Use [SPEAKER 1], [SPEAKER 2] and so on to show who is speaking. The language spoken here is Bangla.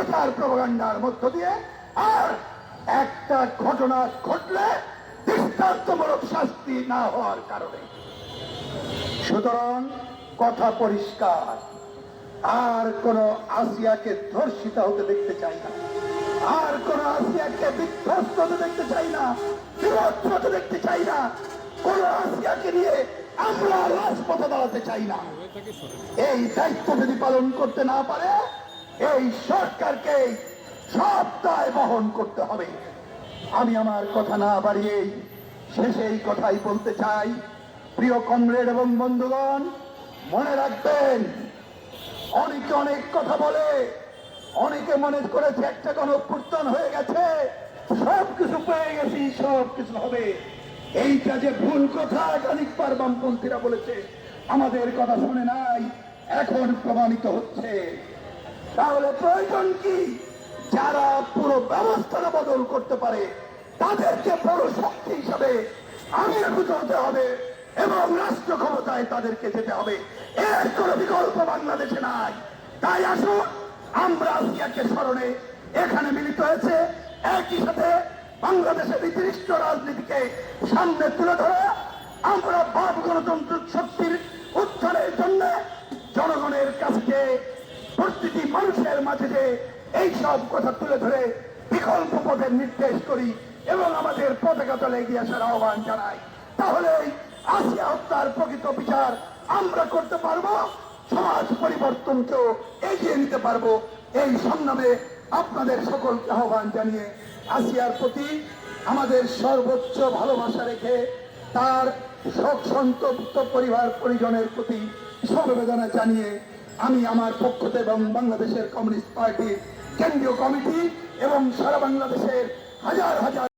[SPEAKER 1] প্রচার প্রপাগান্ডার মধ্য দিয়ে, আর একটা ঘটনা ঘটলে দৃষ্টান্তমূলক শাস্তি না হওয়ার কারণে। সুতরাং কথা পরিষ্কার। আর কোন আসিয়াকে ধর্ষিত হতে দেখতে চাই না। আর কোন আসিয়াকে বিধ্বস্ত হতে দেখতে চাই না বিভক্ত হতে দেখতে চাই না, কোন আসিয়াকে নিয়ে আমরা রাজপথে দাঁড়াতে চাই না। এই দায়িত্ব যদি পালন করতে না পারে এই সরকারকে সব দায় বহন করতে হবে। আমি আমার কথা না বাড়িয়ে শেষে এই কথাই বলতে চাই। প্রিয় কমরেড এবং বন্ধুগণ, মনে রাখবেন, অনেকে অনেক কথা বলে, অনেকে মনে করেছে একটা গণপুর্তন হয়ে গেছে সব কিছু পেয়ে গেছি সব কিছু হবে। এইটা যে ভুল কথা খানিকবার বামপন্থীরা বলেছে, আমাদের কথা শুনে নাই, এখন প্রমাণিত হচ্ছে। তাহলে প্রয়োজন কি? যারা পুরো ব্যবস্থাটা বদল করতে পারে, তাদেরকে বড় শক্তি হিসাবে আবির্ভূত হতে হবে এবং রাষ্ট্র ক্ষমতায় তাদেরকে যেতে হবে। এর কোনো বিকল্প বাংলাদেশে নাই। তাই আসুন, আমরা আসিয়াকে স্মরণে এখানে মিলিত হয়েছে। একই সাথে বাংলাদেশের নির্দিষ্ট রাজনীতিকে সামনে তুলে ধরে আমরা বাপ গণতন্ত্র শক্তির উত্থানের জন্য জনগণের কাছে প্রতিটি মানুষের মাঝে যে এই সব কথা তুলে ধরে বিকল্প পথের নির্দেশ করি এবং আমাদের পতাকা তলে এগিয়ে আসার আহ্বান জানাই। তাহলে আসিয়া হত্যার প্রকৃত বিচার আমরা করতে পারব, সমাজ পরিবর্তনকেও এগিয়ে নিতে পারব, এই সংগ্রামে আপনাদের সকলকে আহ্বান জানিয়ে আসিয়ার প্রতি আমাদের সর্বোচ্চ ভালোবাসা রেখে তার শোক সন্তপ্ত পরিবার পরিজনের প্রতি সমবেদনা জানিয়ে আমি আমার পক্ষ থেকে এবং বাংলাদেশের কমিউনিস্ট পার্টির কেন্দ্রীয় কমিটি এবং সারা বাংলাদেশের হাজার হাজার